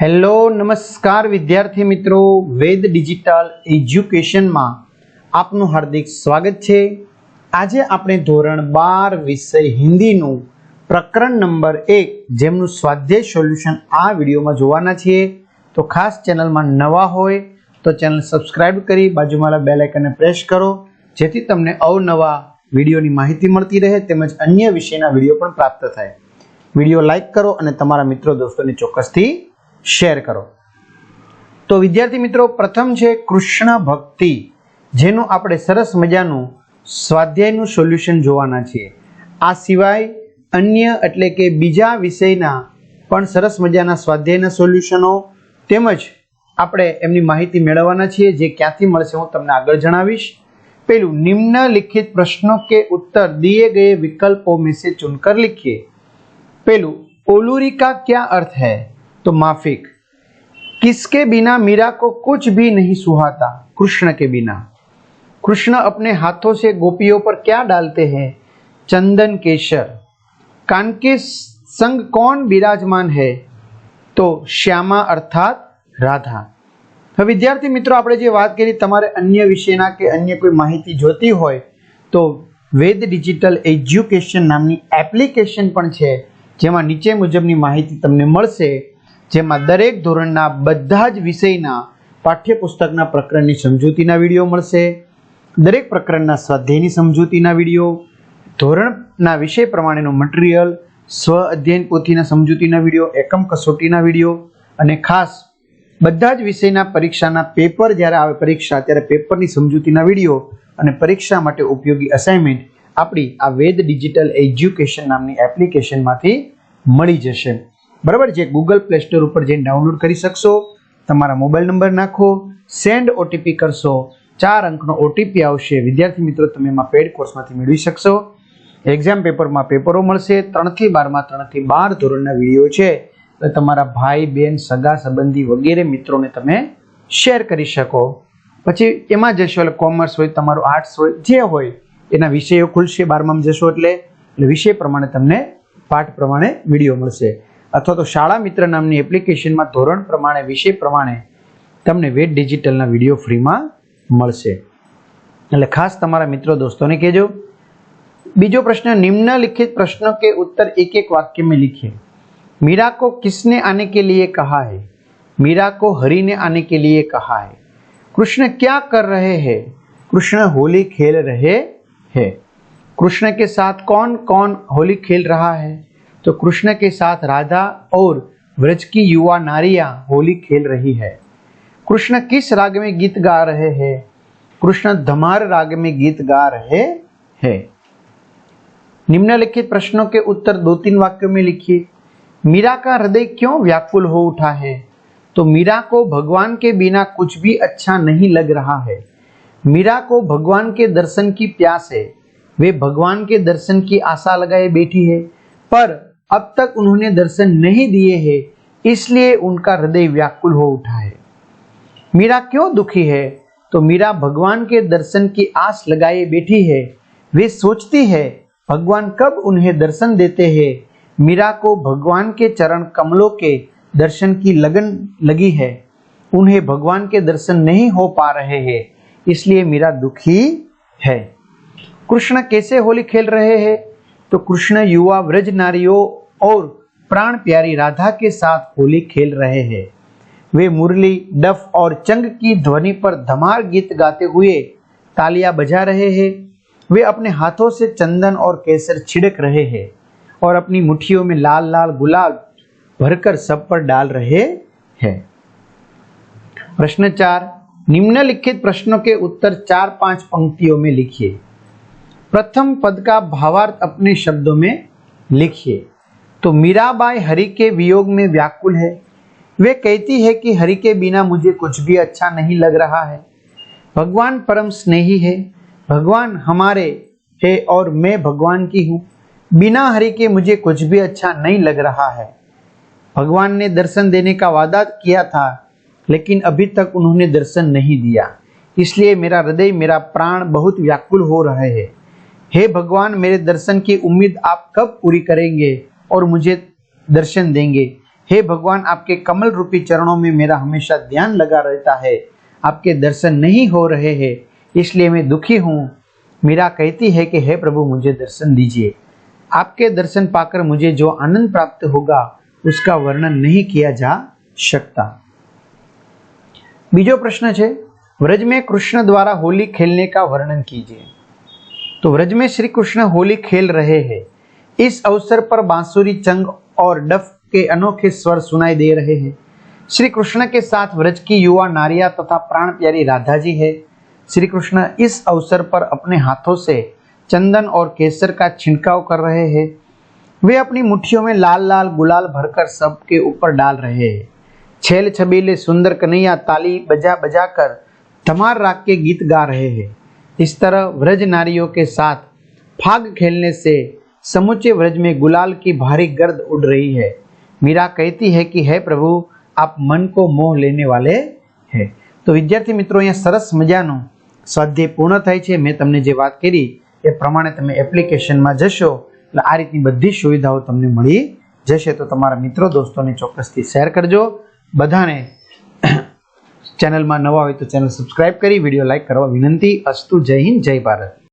Hello, નમસ્કાર વિદ્યાર્થી મિત્રો. વેદ ડિજિટલ એજ્યુકેશનમાં આપનું હાર્દિક સ્વાગત છે. આજે આપણે ધોરણ બાર વિષય હિન્દીનું પ્રકરણ નંબર એક જેમનું સ્વાધ્યાય સોલ્યુશન આ વિડીયોમાં જોવાના છીએ. તો ખાસ ચેનલમાં નવા હોય તો ચેનલ સબસ્ક્રાઇબ કરી બાજુમાં બેલ આઇકનને પ્રેસ કરો, જેથી તમને અવનવા વિડીયોની માહિતી મળતી રહે તેમજ અન્ય વિષયના વીડિયો પણ પ્રાપ્ત થાય. વીડિયો લાઇક કરો અને તમારા મિત્રો દોસ્તોને ચોક્કસથી શેર કરો. તો વિદ્યાર્થી મિત્રો, પ્રથમ છે કૃષ્ણ ભક્તિ, જેનું આપણે સરસ મજાનું સ્વાધ્યાયનું સોલ્યુશન જોવાના છીએ. આ સિવાય અન્ય એટલે કે બીજા વિષયના પણ સરસ મજાના સ્વાધ્યાયના સોલ્યુશનો તેમજ આપણે એમની માહિતી મેળવવાના છીએ, જે ક્યાંથી મળશે હું તમને આગળ જણાવીશ. પેલું, નિમ્નલિખિત પ્રશ્નો કે ઉત્તર દિએ ગયે વિકલ્પો મેં સે ચુનકર લિખીએ. પેલું ઓલુરી કા અર્થ હૈ? तो माफिक किसके बिना मीरा को कुछ भी नहीं सुहाता कृष्ण के बिना कृष्ण अपने हाथों से गोपियों पर क्या डालते हैं चंदन केशर कान के संग कौन विराजमान है તો શ્યામા અર્થાત રાધા હવે વિદ્યાર્થી મિત્રો આપણે જે વાત કરી તમારે અન્ય વિષયના કે અન્ય કોઈ માહિતી જોતી હોય તો વેદ ડિજિટલ એજ્યુકેશન નામની એપ્લિકેશન પણ છે જેમાં નીચે મુજબની માહિતી તમને મળશે જેમાં દરેક ધોરણના બધા જ વિષયના પાઠ્યપુસ્તકના પ્રકરણની સમજૂતીના વીડિયો મળશે, દરેક પ્રકરણના સ્વાધ્યાયની સમજૂતીના વીડિયો, ધોરણના વિષય પ્રમાણેનું મટીરિયલ, સ્વ અધ્યયન પોથીના સમજૂતીના વીડિયો, એકમ કસોટીના વીડિયો અને ખાસ બધા જ વિષયના પરીક્ષાના પેપર જ્યારે આવે પરીક્ષા, ત્યારે પેપરની સમજૂતીના વીડિયો અને પરીક્ષા માટે ઉપયોગી અસાઇનમેન્ટ આપણી આ વેદ ડિજિટલ એજ્યુકેશન નામની એપ્લિકેશનમાંથી મળી જશે. બરાબર? જે ગૂગલ પ્લે સ્ટોર ઉપર જઈને ડાઉનલોડ કરી શકશો. તમારા મોબાઈલ નંબર નાખો. સેન્ડ ઓટીપી કરશો. ચાર અંકનો ઓટીપી આવશે. વિદ્યાર્થી મિત્રો, તમે એમાં પેડ કોર્સમાંથી મેળવી શકશો. એક્ઝામ પેપરમાં પેપરો મળશે. ત્રણથી બારમાં ત્રણથી બાર ધોરણના વીડિયો છે. એટલે તમારા ભાઈ, બેન, સગા, સંબંધી વગેરે મિત્રોને તમે શેર કરી શકો. પછી એમાં જશો એટલે કોમર્સ હોય, તમારું આર્ટ્સ હોય, જે હોય, એના વિષયો ખુલશે બારમામાં જશો એટલે. એટલે વિષય પ્રમાણે તમને પાઠ પ્રમાણે વીડિયો મળશે. અથવા તો શાળા મિત્ર નામની એપ્લિકેશનમાં ધોરણ પ્રમાણે વિષય પ્રમાણે તમને વેદ ડિજિટલના વિડીયો ફ્રીમાં મળશે એટલે ખાસ તમારા મિત્રો દોસ્તોને કહેજો बीजो प्रश्न निम्नलिखित प्रश्नों के उत्तर एक एक वाक्य में लिखिए मीरा को किसने आने के लिए कहा है मीरा को हरि ने आने के लिए कहा है कृष्ण क्या कर रहे हैं कृष्ण होली खेल रहे हैं कृष्ण के साथ कौन कौन होली खेल रहा है तो कृष्ण के साथ राधा और व्रज की युवा नारियाँ होली खेल रही है। कृष्ण किस राग में गीत गा रहे हैं? कृष्ण धमार राग में गीत गा रहे हैं। निम्नलिखित प्रश्नों के उत्तर दो तीन वाक्यों में लिखिए। मीरा का हृदय क्यों व्याकुल हो उठा है? तो मीरा को भगवान के बिना कुछ भी अच्छा नहीं लग रहा है। मीरा को भगवान के दर्शन की प्यास है। वे भगवान के दर्शन की आशा लगाए बैठी है। पर अब तक उन्होंने दर्शन नहीं दिए हैं, इसलिए उनका हृदय व्याकुल हो उठा है। मीरा क्यों दुखी है? तो मीरा भगवान के दर्शन की आस लगाए बैठी है। वे सोचती है, भगवान कब उन्हें दर्शन देते हैं? मीरा को भगवान के चरण कमलों के दर्शन की लगन लगी है। उन्हें भगवान के दर्शन नहीं हो पा रहे हैं, इसलिए मीरा दुखी है। कृष्ण कैसे होली खेल रहे हैं? तो कृष्ण युवा व्रज नारियों और प्राण प्यारी राधा के साथ होली खेल रहे हैं। वे मुरली, डफ और चंग की ध्वनि पर धमार गीत गाते हुए तालियाँ बजा रहे हैं। वे अपने हाथों से चंदन और केसर छिड़क रहे हैं और अपनी मुट्ठियों में लाल लाल गुलाब भरकर सब पर डाल रहे हैं। प्रश्न चार, निम्नलिखित प्रश्नों के उत्तर चार पाँच पंक्तियों में लिखिए। प्रथम पद का भावार्थ अपने शब्दों में लिखिए। तो मीराबाई हरि के वियोग में व्याकुल है। वे कहती है कि हरि के बिना मुझे कुछ भी अच्छा नहीं लग रहा है। भगवान परम स्नेही है। भगवान हमारे है और मैं भगवान की हूँ। बिना हरि के मुझे कुछ भी अच्छा नहीं लग रहा है। भगवान ने दर्शन देने का वादा किया था, लेकिन अभी तक उन्होंने दर्शन नहीं दिया। इसलिए मेरा हृदय, मेरा प्राण बहुत व्याकुल हो रहे हैं। हे भगवान, मेरे दर्शन की उम्मीद आप कब पूरी करेंगे? और मुझे दर्शन देंगे हे भगवान आपके कमल रूपी चरणों में मेरा हमेशा ध्यान लगा रहता है आपके दर्शन नहीं हो रहे हैं इसलिए मैं दुखी हूँ मीरा कहती है कि हे प्रभु मुझे दर्शन दीजिए आपके दर्शन पाकर मुझे जो आनंद प्राप्त होगा उसका वर्णन नहीं किया जा सकता બીજો પ્રશ્ન છે વ્રજ में कृष्ण द्वारा होली खेलने का वर्णन कीजिए तो व्रज में श्री कृष्ण होली खेल रहे हैं इस अवसर पर बांसुरी, चंग और डफ के अनोखे स्वर सुनाई दे रहे हैं। श्री कृष्ण के साथ व्रज की युवा नारिया तथा प्राण प्यारी राधा जी है। श्री कृष्ण इस अवसर पर अपने हाथों से चंदन और केसर का छिड़काव कर रहे हैं। वे अपनी मुट्ठियों में लाल लाल गुलाल भरकर सबके ऊपर डाल रहे हैं। छेल छबीले सुंदर कन्हैया ताली बजा बजा कर धमार राग के गीत गा रहे हैं। इस तरह व्रज नारियों के साथ फाग खेलने से समूचे व्रज में गुलाल की भारी गर्द उड़ रही है मीरा कहती है कि है प्रभु आप मन को मोह लेने वाले है તો વિદ્યાર્થી મિત્રો અહીંયા સરસ મજાનો સ્વાધ્યાય પૂર્ણ થાય છે મેં તમને જે વાત કરી એ પ્રમાણે તમે એપ્લિકેશનમાં જશો એટલે આ રીતની બધી સુવિધાઓ તમને મળી જશે તો તમારા મિત્રો દોસ્તોને ચોક્કસથી શેર કરજો બધાને ચેનલમાં નવા હોય તો ચેનલ સબસ્ક્રાઇબ કરી વિડીયો લાઈક કરવા વિનંતી અસ્તુ જય હિન્દ જય ભારત